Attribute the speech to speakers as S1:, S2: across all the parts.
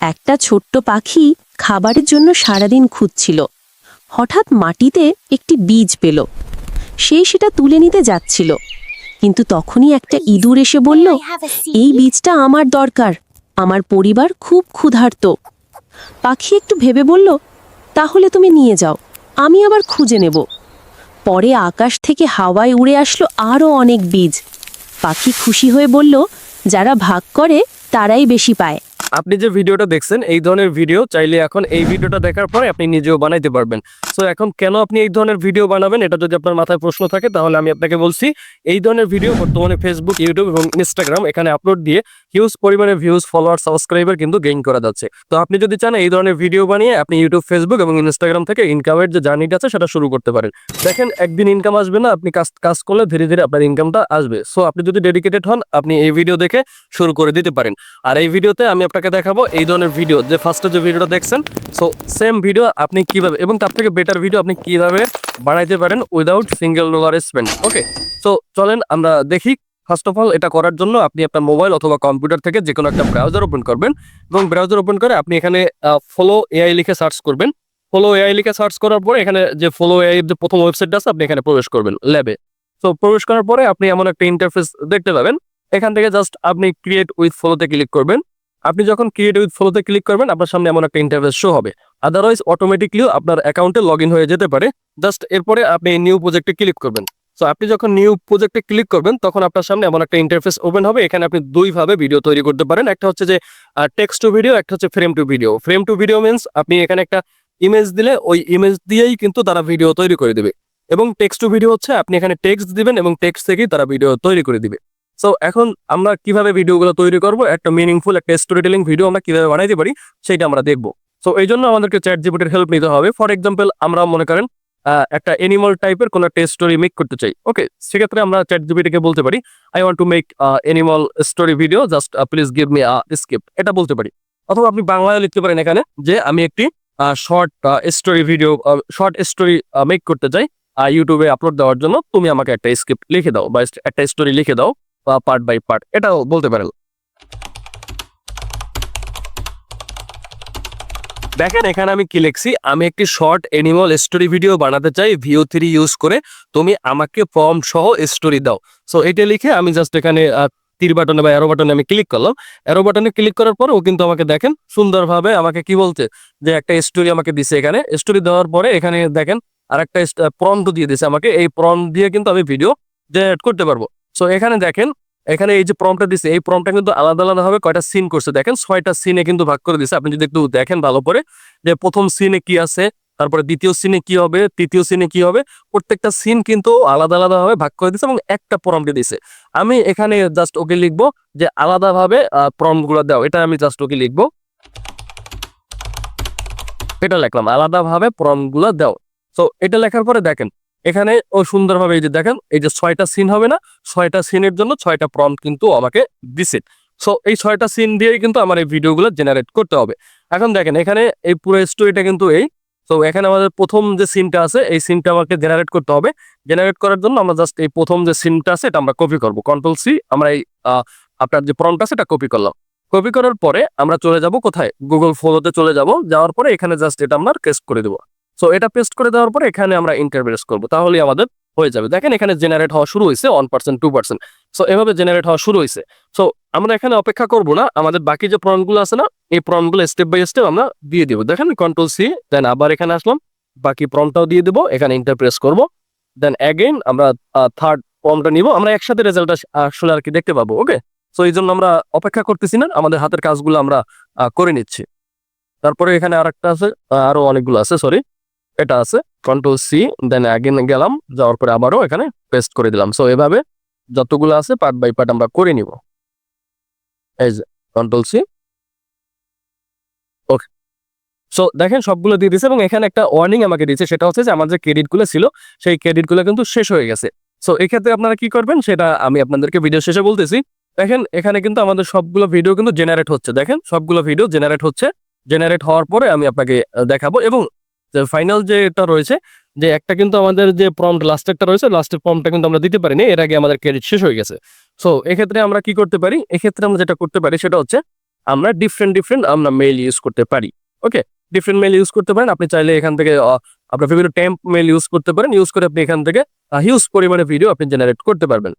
S1: একটা ছোট্ট পাখি খাবারের জন্য সারাদিন খুঁজছিল। হঠাৎ মাটিতে একটি বীজ পেল। সে সেটা তুলে নিতে যাচ্ছিল। কিন্তু তখনই একটা ইঁদুর এসে বলল এই বীজটা আমার দরকার। আমার পরিবার খুব ক্ষুধার্ত। পাখি একটু ভেবে বলল তাহলে তুমি নিয়ে যাও আমি আবার খুঁজে নেব। পরে আকাশ থেকে হাওয়ায় উড়ে আসলো আরও অনেক বীজ। পাখি খুশি হয়ে বলল যারা ভাগ করে তারাই বেশি পায়।
S2: আপনি যে ভিডিওটা দেখছেন, এই ধরনের ভিডিও চাইলে এখন এই ভিডিওটা দেখার পরে আপনি নিজেও বানাইতে পারবেন। সো এখন কেন আপনি এই ধরনের ভিডিও বানাবেন, এটা যদি আপনার মাথায় প্রশ্ন থাকে, তাহলে আমি আপনাকে বলছি, এই ধরনের ভিডিও বর্তমানে ফেসবুক ইউটিউব এবং ইনস্টাগ্রাম এখানে আপলোড দিয়ে হিউজ পরিমাণে ভিউজ ফলোয়ার সাবস্ক্রাইবার কিন্তু গেইন করা যাচ্ছে। তো আপনি যদি চান এই ধরনের ভিডিও বানিয়ে আপনি ইউটিউব ফেসবুক এবং ইনস্টাগ্রাম থেকে ইনকামের যে জার্নিটা আছে, সেটা শুরু করতে পারেন। দেখেন, একদিন ইনকাম আসবে না, আপনি কাজ কাজ করলে ধীরে ধীরে আপনার ইনকামটা আসবে। সো আপনি যদি ডেডিকেটেড হন, আপনি এই ভিডিও দেখে শুরু করে দিতে পারেন। আর এই ভিডিওতে আমি দেখাবো এই ধরনের ভিডিও যে ফার্স্টে যে ভিডিওটা দেখছেন সো সেম ভিডিও আপনি কীভাবে, এবং তার থেকে বেটার ভিডিও আপনি কীভাবে বানাইতে পারেন without single dollar spend okay so চলেন আমরা দেখি ফার্স্ট অফ অল এটা করার জন্য আপনি আপনার মোবাইল অথবা কম্পিউটার থেকে যে কোনো একটা ব্রাউজার ওপেন করবেন, এবং ব্রাউজার ওপেন করে আপনি এখানে ফলো এআই লিখে সার্চ করবেন। ফলো এআই লিখে সার্চ করার পরে এখানে যে ফলো এআই যে প্রথম ওয়েবসাইটটা আছে, আপনি এখানে প্রবেশ করবেন ল্যাবে সো প্রবেশ করার পরে আপনি এমন একটা ইন্টারফেস দেখতে পাবেন। এখান থেকে জাস্ট আপনি ক্রিয়েট উইথ ফলোতে ক্লিক করবেন। আপনি যখন ক্রিয়েট উইথ ফলোতে ক্লিক করবেন, আপনার সামনে এমন একটা ইন্টারফেস শো হবে। আদারওয়াইজ অটোমেটিকলিও আপনার অ্যাকাউন্টে লগ হয়ে যেতে পারে। জাস্ট এরপরে আপনি নিউ প্রজেক্টে ক্লিক করবেন। সো আপনি যখন নিউ প্রজেক্টে ক্লিক করবেন, তখন আপনার সামনে এমন একটা ইন্টারফেস ওপেন হবে। এখানে আপনি দুইভাবে ভিডিও তৈরি করতে পারেন। একটা হচ্ছে যে টেক্সট টু ভিডিও একটা হচ্ছে frame to video frame to video means আপনি এখানে একটা ইমেজ দিলে, ওই ইমেজ দিয়েই কিন্তু তারা ভিডিও তৈরি করে দেবে। এবং টেক্সট টু ভিডিও হচ্ছে আপনি এখানে টেক্সট দিবেন এবং টেক্সট থেকেই তারা ভিডিও তৈরি করে দিবে। সো এখন আমরা কীভাবে ভিডিওগুলো তৈরি করব? একটা মিনিংফুল একটা স্টোরি টেলিং ভিডিও আমরা কীভাবে বানাইতে পারি সেটা আমরা দেখব। সো এই জন্য আমাদেরকে চ্যাট জিপিটির হেল্প নিতে হবে। ফর এক্সাম্পল আমরা মনে করেন একটা এনিমাল টাইপের কোনো একটা স্টোরি মেক করতে চাই। ওকে সেক্ষেত্রে আমরা চ্যাট জিপিটিকে বলতে পারি I want to make animal story video just please give me script এটা বলতে পারি। অথবা আপনি বাংলায় লিখতে পারেন এখানে যে, আমি একটি short story video short story make করতে চাই ইউটিউবে আপলোড দেওয়ার জন্য। তুমি আমাকে একটা স্ক্রিপ্ট লিখে দাও, বা একটা স্টোরি লিখে দাও। বা পার্ট বাই পার্ট এটাও বলতে পারেন। দেখেন, এখানে আমি কি লিখছি? আমি একটি শর্ট অ্যানিমাল স্টোরি ভিডিও বানাতে চাই ভিও থ্রি ইউজ করে। তুমি আমাকে ফর্ম সহ স্টোরি দাও। সো এটা লিখে আমি জাস্ট এখানে তীর বাটনে বা অ্যারো বাটনে আমি ক্লিক করলাম। অ্যারো বাটনে ক্লিক করার পর ও কিন্তু আমাকে দেখেন, সুন্দরভাবে আমাকে কি বলছে? যে একটা স্টোরি আমাকে দিছে এখানে। স্টোরি দেওয়ার পরে এখানে দেখেন আর একটা প্রম্পট দিয়ে দিছে আমাকে। এই প্রম্পট দিয়ে কিন্তু আমি ভিডিও জেনারেট করতে পারব। সো এখানে দেখেন, এখানে এই যে প্রম্পটটা দিছে, এই প্রম্পটটা কিন্তু আলাদা আলাদা ভাবে কয়টা সিন করছে। দেখেন, ছয়টা সিনে কিন্তু ভাগ করে দিছে। আপনি যদি একটু দেখেন ভালো করে, যে প্রথম সিনে কি আছে, তারপরে দ্বিতীয় সিনে কি হবে, তৃতীয় সিনে কি হবে, প্রত্যেকটা সিন কিন্তু আলাদা আলাদা ভাবে ভাগ করে দিছে এবং একটা প্রম্পটে দিছে। আমি এখানে জাস্ট ওকে লিখব যে আলাদা ভাবে প্রম্পটগুলো দাও। এটা আমি জাস্ট ওকে লিখব। এটা লিখলাম, আলাদা ভাবে প্রম্পটগুলো দাও। তো এটা লেখার পরে দেখেন এখানে ও সুন্দরভাবে এই যে দেখেন, এই যে ছয়টা সিন হবে না? ছয়টা সিনের জন্য ছয়টা প্রম্পট কিন্তু আমাকে দিছে। সো এই ছয়টা সিন দিয়েই কিন্তু আমার এই ভিডিওগুলো জেনারেট করতে হবে। এখন দেখেন, এখানে এই পুরো স্টোরিটা কিন্তু এই। তো এখানে আমাদের প্রথম যে সিনটা আছে, এই সিনটা আমাকে জেনারেট করতে হবে। জেনারেট করার জন্য আমরা জাস্ট এই প্রথম যে সিনটা আছে, এটা আমরা কপি করব। কন্ট্রোল সি আমরা এই আপনার যে প্রম্পট আছে, এটা কপি করলাম। কপি করার পরে আমরা চলে যাব কোথায়? গুগল ফলোতে চলে যাব। যাওয়ার পরে এখানে জাস্ট এটা আমরা পেস্ট করে দেবো। সো এটা পেস্ট করে দেওয়ার পরে এখানে আমরা ইন্টারপ্রেস করব। তাহলে আমাদের হয়ে যাবে। দেখেন এখানে জেনারেট হওয়া শুরু হয়েছে one percent two percent so এভাবে জেনারেট হওয়া শুরু হয়েছে। সো আমরা এখানে অপেক্ষা করব না। আমাদের বাকি যে প্রনগুলো আছে না এই প্রনগুলো স্টেপ বাই স্টেপ আমরা দিয়ে দিব। দেখেন কন্ট্রোল সি দেন আবার এখানে আসলাম। বাকি প্রমটাও দিয়ে দেবো। এখানে ইন্টারপ্রেস করব। দেন অ্যাগেন আমরা থার্ড প্রমটা নিব। আমরা একসাথে রেজাল্টটা আসলে আর কি দেখতে পাবো ওকে সো এই জন্য আমরা অপেক্ষা করতেছি না। আমাদের হাতের কাজগুলো আমরা করে নিচ্ছি। তারপরে এখানে আরেকটা আছে আহ, আরও অনেকগুলো আছে সরি এটা আছে কন্ট্রোল সি দেন অ্যাগেন গেলাম, যাওয়ার পরে আবারও এখানে পেস্ট করে দিলাম। সো এভাবে যতগুলো আছে পার্ট বাই পার্ট আমরা করে নিব। এই যে কন্ট্রোল সি ওকে সো দেখেন সবগুলো দিয়ে দিয়েছে এবং এখানে একটা ওয়ার্নিং আমাকে দিয়েছে, সেটা হচ্ছে যে আমার যে ক্রেডিটগুলো ছিল, সেই ক্রেডিটগুলো কিন্তু শেষ হয়ে গেছে। সো এক্ষেত্রে আপনারা কি করবেন, সেটা আমি আপনাদেরকে ভিডিও শেষে বলতেছি। দেখেন, এখানে কিন্তু আমাদের সবগুলো ভিডিও কিন্তু জেনারেট হচ্ছে। দেখেন, সবগুলো ভিডিও জেনারেট হচ্ছে। জেনারেট হওয়ার পরে আমি আপনাকে দেখাবো এবং ফাইনাল যে এটা রয়েছে, যে একটা কিন্তু আমাদের যে প্রম্পট একটা রয়েছে লাস্টের প্রম্পটটা কিন্তু আমরা দিতে পারিনি, এর আগে আমাদের ক্রেডিট শেষ হয়ে গেছে। সো এক্ষেত্রে আমরা কি করতে পারি? এক্ষেত্রে আমরা যেটা করতে পারি সেটা হচ্ছে, আমরা ডিফারেন্ট ডিফারেন্ট আমরা মেইল ইউজ করতে পারি। ওকে ডিফারেন্ট মেইল ইউজ করতে পারেন, আপনি চাইলে এখান থেকে আপনার বিভিন্ন টেম্প মেইল ইউজ করতে পারেন। ইউজ করে আপনি এখান থেকে হিউজ পরিমাণে ভিডিও আপনি জেনারেট করতে পারবেন।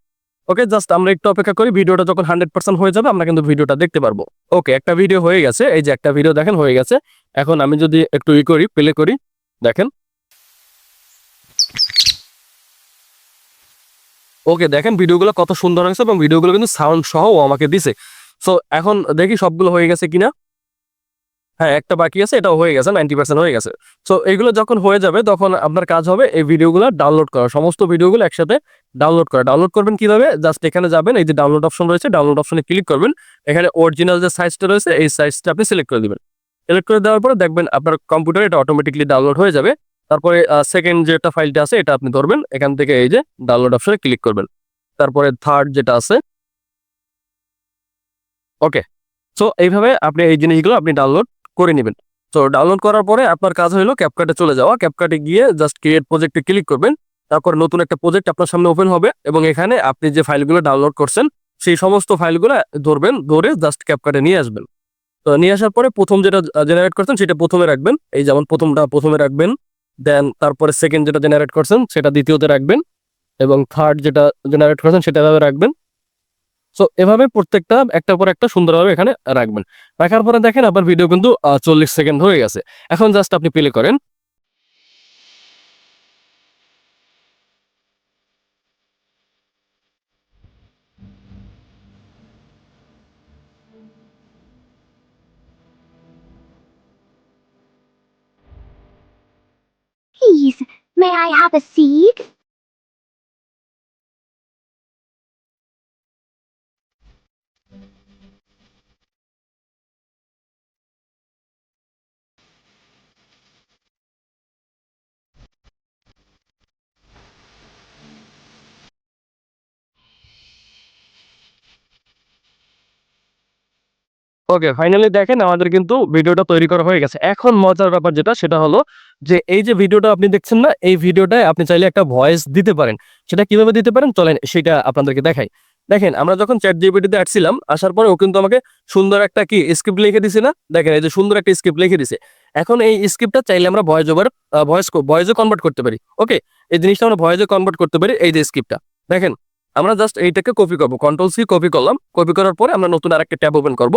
S2: ওকে জাস্ট আমরা একটু অপেক্ষা করি, ভিডিওটা যখন হান্ড্রেড পার্সেন্ট হয়ে যাবে, আমরা কিন্তু ভিডিওটা দেখতে পারব। ওকে একটা ভিডিও হয়ে গেছে, এই যে একটা ভিডিও দেখেন, হয়ে গেছে। এখন আমি যদি একটু ই করি প্লে করি, দেখেন। ওকে দেখেন ভিডিওগুলো কত সুন্দর হয়েছে এবং ভিডিওগুলো কিন্তু সাউন্ড সহ আমাকে দিছে। সো এখন দেখি সবগুলো হয়ে গেছে কিনা। হ্যাঁ একটা বাকি আছে, এটাও হয়ে গেছে নাইনটি পার্সেন্ট হয়ে গেছে। সো এগুলো যখন হয়ে যাবে, তখন আপনার কাজ হবে এই ভিডিওগুলো ডাউনলোড করা। সমস্ত ভিডিওগুলো একসাথে ডাউনলোড করা। ডাউনলোড করবেন কীভাবে? জাস্ট এখানে যাবেন, এই যে ডাউনলোড অপশন রয়েছে ডাউনলোড অপশনে ক্লিক করবেন। এখানে অরিজিনাল যে সাইজটা রয়েছে, এই সাইজটা আপনি সিলেক্ট করে দিবেন। সিলেক্ট করে দেওয়ার পরে দেখবেন আপনার কম্পিউটারে এটা অটোমেটিকলি ডাউনলোড হয়ে যাবে। তারপরে সেকেন্ড যেটা ফাইলটা আছে, এটা আপনি ধরবেন। এখান থেকে এই যে ডাউনলোড অপশনে ক্লিক করবেন। তারপরে থার্ড যেটা আছে ওকে সো এইভাবে আপনি এই জিনিসগুলো আপনি ডাউনলোড করে নেবেন। তো ডাউনলোড করার পরে আপনার কাজ হলো ক্যাপকাটে চলে যাওয়া। ক্যাপকাটে গিয়ে জাস্ট ক্রিয়েট প্রজেক্টে ক্লিক করবেন। তারপর নতুন একটা প্রজেক্ট আপনার সামনে ওপেন হবে এবং এখানে আপনি যে ফাইলগুলো ডাউনলোড করছেন, সেই সমস্ত ফাইলগুলো ধরবেন, ধরে জাস্ট ক্যাপকাটে নিয়ে আসবেন। তো নিয়ে আসার পরে প্রথম যেটা জেনারেট করছেন সেটা প্রথমে রাখবেন। এই যেমন প্রথমটা প্রথমে রাখবেন দেন তারপরে সেকেন্ড যেটা জেনারেট করছেন, সেটা দ্বিতীয়তে রাখবেন এবং থার্ড যেটা জেনারেট করছেন সেটা রাখবেন। সো এভাবে প্রত্যেকটা একটা পর একটা সুন্দরভাবে এখানে রাখবেন। রাখার পরে দেখেন আপনার ভিডিও কিন্তু চল্লিশ সেকেন্ড হয়ে গেছে। এখন জাস্ট আপনি প্লে করেন।
S3: Please, may I have a seat?
S2: Okay finally দেখেন আমাদের কিন্তু ভিডিওটা তৈরি করা হয়ে গেছে। এখন মজার ব্যাপার যেটা, সেটা হলো যে এই যে ভিডিওটা আপনি দেখছেন না, এই ভিডিওটায় আপনি চাইলে একটা ভয়েস দিতে পারেন। সেটা কীভাবে দিতে পারেন? চলেন সেটা আপনাদেরকে দেখাই। দেখেন, আমরা যখন চ্যাট জিপিটিতে আসছিলাম, আসার পরে ও কিন্তু আমাকে সুন্দর একটা কি স্ক্রিপ্ট লিখে দিছে না? দেখেন, এই যে সুন্দর একটা স্ক্রিপ্ট লিখে দিছে। এখন এই স্ক্রিপ্টটা চাইলে আমরা ভয়েস ওভার ভয়েস ভয়েসে কনভার্ট করতে পারি। ওকে এই জিনিসটা আমরা ভয়েসে কনভার্ট করতে পারি, এই যে স্ক্রিপ্টটা দেখেন, আমরা জাস্ট এইটাকে কপি করব। কন্ট্রোল সি কপি করলাম। কপি করার পরে আমরা নতুন আরেকটা ট্যাব ওপেন করব।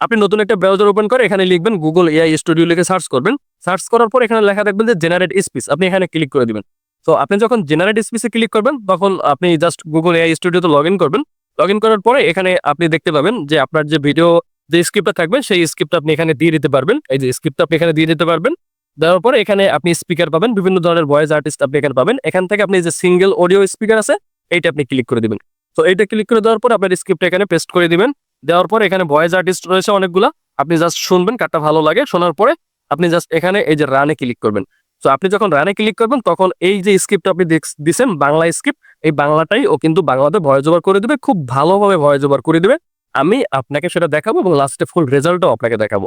S2: আপনি নতুন একটা ব্রাউজার ওপেন করে এখানে লিখবেন গুগল এআই স্টুডিও লিখে সার্চ করবেন। সার্চ করার পর এখানে লেখা দেখবেন যে জেনারেট স্পিচ আপনি এখানে ক্লিক করে দিবেন। তো আপনি যখন জেনারেট স্পিচে ক্লিক করবেন, তখন আপনি জাস্ট গুগল এআই স্টুডিওতে লগ ইন করবেন। লগ ইন করার পরে এখানে আপনি দেখতে পাবেন যে আপনার যে ভিডিও যে স্ক্রিপ্টটা থাকবে, সেই স্ক্রিপ্টটা আপনি এখানে দিয়ে দিতে পারবেন। এই যে স্ক্রিপ্টটা আপনি এখানে দিয়ে দিতে পারবেন। দেওয়ার পরে এখানে আপনি স্পিকার পাবেন, বিভিন্ন ধরনের ভয়েস আর্টিস্ট আপনি এখানে পাবেন। এখান থেকে আপনি যে সিঙ্গেল অডিও স্পিকার আছে, এইটা আপনি ক্লিক করে দিবেন। তো এইটা ক্লিক করে দেওয়ার পর আপনার স্ক্রিপ্ট এখানে পেস্ট করে দিবেন। দেওয়ার পর এখানে ভয়েস আর্টিস্ট রয়েছে অনেকগুলা। আপনি জাস্ট শুনবেন কারটা ভালো লাগে, শোনার পরে আপনি জাস্ট এখানে এই যে রানে ক্লিক করবেন। তো আপনি যখন রানে ক্লিক করবেন, তখন এই যে স্ক্রিপ্ট আপনি দিছেন, বাংলা স্ক্রিপ্ট এই বাংলাটাই ও কিন্তু বাংলাতে ভয়েস ওভার করে দিবে, খুব ভালোভাবে ভয়েস ওভার করে দিবে। আমি আপনাকে সেটা দেখাবো এবং লাস্টে ফুল রেজাল্টও আপনাকে দেখাবো।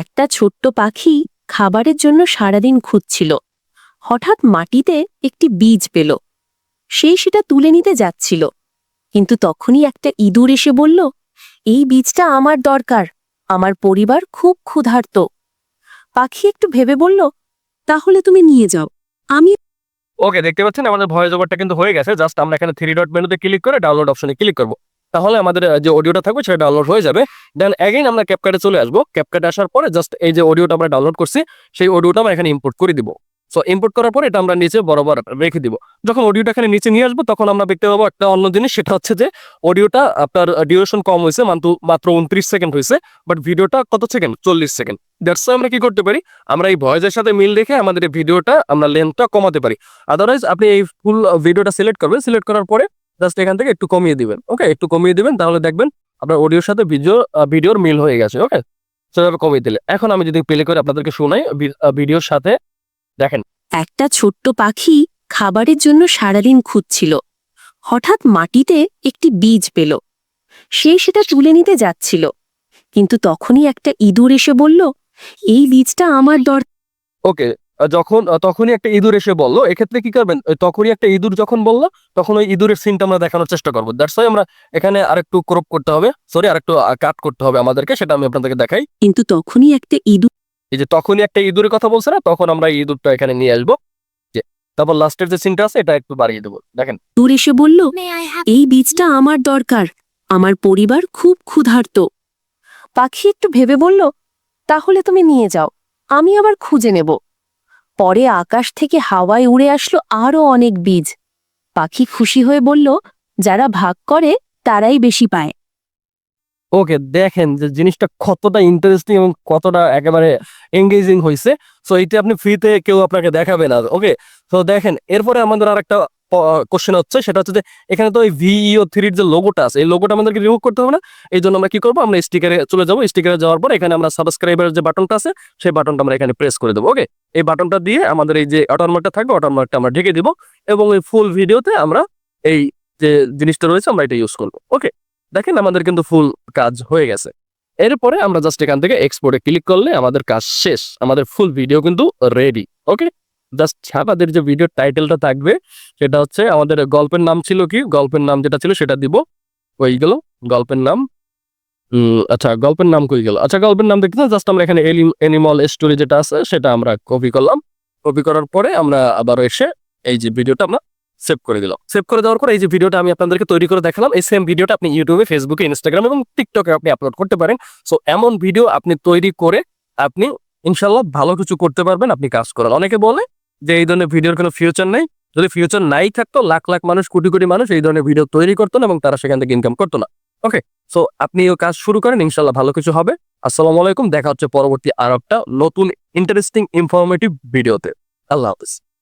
S1: একটা ছোট্ট পাখি খাবারের জন্য সারাদিন খুঁজছিল। হঠাৎ মাটিতে একটি বীজ পেল। সে সেটা তুলে নিতে যাচ্ছিল। কিন্তু তখনই একটা ইঁদুর এসে বলল, এই বীজটা আমার দরকার। আমার পরিবার খুব ক্ষুধার্ত। পাখি একটু ভেবে বলল, তাহলে তুমি নিয়ে যাও। আমি
S2: ওকে, দেখতে পাচ্ছেন? আমাদের ভয়েস ওভারটা কিন্তু হয়ে গেছে। জাস্ট আমরা এখানে থ্রি ডট মেনুতে ক্লিক করে ডাউনলোড অপশনে ক্লিক করব। তাহলে আমাদের যে অডিওটা থাকবে সেটা ডাউনলোড হয়ে যাবে। দেন অ্যাগেইন আমরা ক্যাপকাটে চলে আসব। ক্যাপকাটে আসার পরে জাস্ট এই যে অডিওটা আমরা ডাউনলোড করছি, সেই অডিওটা আমরা এখানে ইম্পোর্ট করে দিব। সো ইম্পোর্ট করার পরে এটা আমরা নিচে বরাবর রেখে দিব। যখন অডিওটা এখানে নিচে নিয়ে আসব, তখন আমরা দেখতে পাবো একটা অন্য জিনিস, সেটা হচ্ছে যে অডিওটা আপনার ডিউরেশন কম হয়েছে মাত্র মাত্র উনত্রিশ সেকেন্ড হয়েছে বাট ভিডিওটা কত সেকেন্ড চল্লিশ সেকেন্ড দ্যাটস আমরা কি করতে পারি? আমরা এই ভয়েসের সাথে মিল রেখে আমাদের এই ভিডিওটা আমরা লেন্থটা কমাতে পারি। আদারওয়াইজ আপনি এই ফুল ভিডিওটা সিলেক্ট করবেন সিলেক্ট করার পরে জাস্ট এখান থেকে একটু কমিয়ে দিবেন ওকে একটু কমিয়ে দিবেন, তাহলে দেখবেন আপনার অডিওর সাথে ভিডিও ভিডিওর মিল হয়ে গেছে ওকে সেভাবে কমিয়ে দিলে। এখন আমি যদি প্লে করে আপনাদেরকে শোনাই ভিডিওর সাথে দেখেন।
S1: একটা ছোট্ট পাখি খাবারের জন্য সারাদিন খুঁজছিল। হঠাৎ মাটিতে একটি বীজ পেল। সে সেটা তুলে নিতে যাচ্ছিল। কিন্তু তখনই একটা ইঁদুর এসে বলল এই বীজটা আমার দর
S2: ওকে যখন তখনই একটা ইঁদুর এসে বলল এক্ষেত্রে কি করবেন? তখনই একটা ইঁদুর যখন বলল তখন ওই ইঁদুরের সিনটা আমরা দেখানোর চেষ্টা করব। দ্যাটস ওয়াই আমরা এখানে আরেকটু ক্রপ করতে হবে। সরি আরেকটু কাট করতে হবে আমাদেরকে সেটা আমি আপনাদেরকে দেখাই।
S1: কিন্তু তখনই একটা ইঁদুর
S2: এই যে তখনই একটা ইঁদুরের কথা বলছে না তখন আমরা ইঁদুরটা এখানে নিয়ে আসব। যে তারপর লাস্টের যে সিনটা আছে এটা একটু বাড়িয়ে দেবো। দেখেন।
S1: দূর এসে বলল এই বীজটা আমার দরকার। আমার পরিবার খুব ক্ষুধার্ত। পাখি একটু ভেবে বলল তাহলে তুমি নিয়ে যাও। আমি আবার খুঁজে নেব। পরে আকাশ থেকে হাওয়ায় উড়ে আসলো আরও অনেক বীজ। পাখি খুশি হয়ে বলল যারা ভাগ করে তারাই বেশি পায়।
S2: ওকে দেখেন যে জিনিসটা কতটা ইন্টারেস্টিং এবং কতটা একেবারে এঙ্গেজিং হয়েছে সো এইটা আপনি ফ্রিতে কেউ আপনাকে দেখাবে না। ওকে তো দেখেন, এরপরে আমাদের আর একটা কোশ্চেন হচ্ছে, সেটা হচ্ছে যে এখানে তো ওই ভিইও থ্রির যে লোগোটা আছে, এই লোগোটা আমাদেরকে রিমুভ করতে হবে না? এই জন্য আমরা কি করব? আমরা স্টিকারে চলে যাব। স্টিকারে যাওয়ার পর এখানে আমরা সাবস্ক্রাইবার যে বাটনটা আছে, সেই বাটনটা আমরা এখানে প্রেস করে দেবো। ওকে এই বাটনটা দিয়ে আমাদের এই যে অটোমার্কটা থাকবে অটোমার্কটা আমরা ঢেকে দিব এবং এই ফুল ভিডিওতে আমরা এই যে জিনিসটা রয়েছে, আমরা এটা ইউজ করব। ওকে দেখেন আমাদের কিন্তু ফুল কাজ হয়ে গেছে। এরপরে আমরা জাস্ট এখান থেকে এক্সপোর্টে ক্লিক করলে আমাদের কাজ শেষ, আমাদের ফুল ভিডিও কিন্তু রেডি ওকে জাস্ট আমাদের যে ভিডিও টাইটেলটা থাকবে, সেটা হচ্ছে আমাদের গল্পের নাম ছিল কি? গল্পের নাম যেটা ছিল সেটা দিব। ওই গেল, গল্পের নাম আচ্ছা গল্পের নাম কই গেল? আচ্ছা গল্পের নাম দেখতে জাস্ট আমরা এখানে এনিমল স্টোরি যেটা আছে, সেটা আমরা কপি করলাম। কপি করার পরে আমরা আবার এসে এই যে ভিডিওটা আমরা সেভ করে দিলাম সেভ করে দেওয়ার পর এই যে ভিডিওটা আমি আপনাদেরকে তৈরি করে দেখালাম, এই সেম ভিডিওটা আপনি ইউটিউবে ফেসবুকে ইনস্টাগ্রাম এবং টিকটকে আপনি আপলোড করতে পারেন। সো এমন ভিডিও আপনি তৈরি করে আপনি ইনশাল্লাহ ভালো কিছু করতে পারবেন, আপনি কাজ করেন অনেকে বলে যে এই ধরনের ভিডিওর কোনো ফিউচার নেই। যদি ফিউচার নাই থাকতো, লাখ লাখ মানুষ, কোটি কোটি মানুষ এই ধরনের ভিডিও তৈরি করতো না এবং তারা সেখান থেকে ইনকাম করতো না। ওকে সো আপনি এই কাজ শুরু করেন ইনশাল্লাহ ভালো কিছু হবে। আসসালামু আলাইকুম, দেখা হচ্ছে পরবর্তী আর একটা নতুন ইন্টারেস্টিং ইনফরমেটিভ ভিডিওতে আল্লাহ হাফিজ।